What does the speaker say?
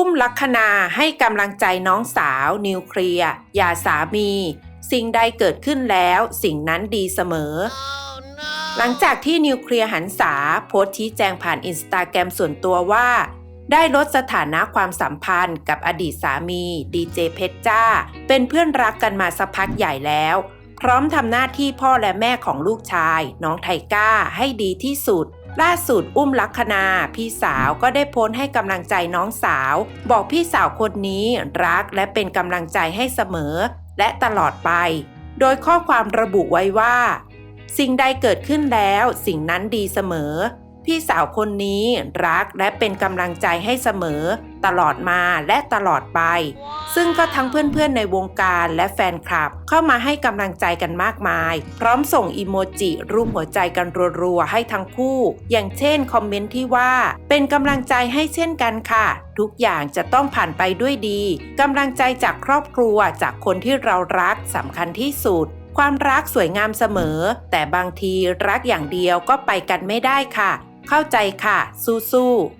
้มลัคนาให้กำลังใจน้องสาว นิวเคลียร์อย่าสามี สิ่งใดเกิดขึ้นแล้ว สิ่งนั้นดีเสมอหลังจากที่นิวเคลียร์หันษาโพสต์ชี้แจงผ่านอินสตาแกรมส่วนตัวว่า ได้ลดสถานะความสัมพันธ์กับอดีตสามี ดีเจเพชรจ้า เป็นเพื่อนรักกันมาสักพักใหญ่แล้ว พร้อมทำหน้าที่พ่อและแม่ของลูกชาย น้องไทก้าให้ดีที่สุด ล่าสุดอุ้มลัคนาพี่สาวก็ได้โพสต์ให้กำลังใจน้องสาว บอกพี่สาวคนนี้รักและเป็นกำลังใจให้เสมอ และตลอดไป โดยข้อความระบุไว้ว่า สิ่งใดเกิดขึ้นแล้วสิ่งนั้นดีเสมอ พี่สาวคนนี้รักและเป็นกำลังใจให้เสมอ ตลอดมาและตลอดไป ซึ่งก็ทั้งเพื่อนๆในวงการและแฟนคลับเข้ามาให้กำลังใจกันมากมาย พร้อมส่งอีโมจิรูปหัวใจกันรัวๆให้ทั้งคู่ อย่างเช่นคอมเมนต์ที่ว่า เป็นกำลังใจให้เช่นกันค่ะ ทุกอย่างจะต้องผ่านไปด้วยดีกำลังใจจากครอบครัวจากคนที่เรารักสำคัญที่สุดความรักสวยงามเสมอ แต่บางทีรักอย่างเดียวก็ไปกันไม่ได้ค่ะ เข้าใจค่ะ สู้ๆ